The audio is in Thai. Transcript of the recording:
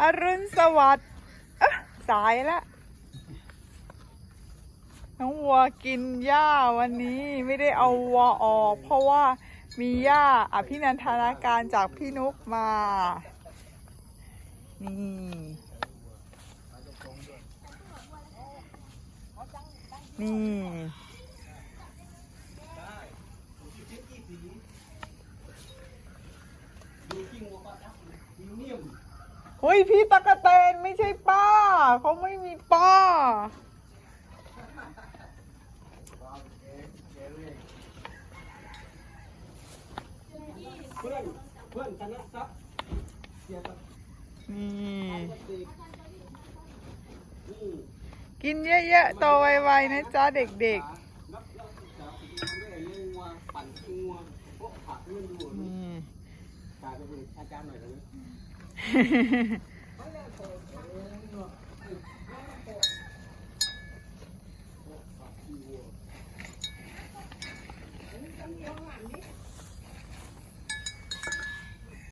อรุณสวัสดิ์อ๊ะสายละ น้องวัวกินหญ้าวันนี้ไม่ได้เอาวัวออก เพราะว่ามีหญ้าอภินันทนาการจากพี่นุกมา นี่ นี่ เฮ้ยพี่ตะกะเตนไม่ใช่ป้า เขาไม่มีป้า เพื่อนเพื่อนชนะซับเสียกับนี่ ตีนี่กินเยอะๆโตไวๆนะจ๊ะเด็กนับแล้วจะเรื่องงัวปั่นงัวพวกผักเรื่องดูๆนี่ กลายเป็นอาจารย์หน่อยเล 嘿嘿嘿嘿。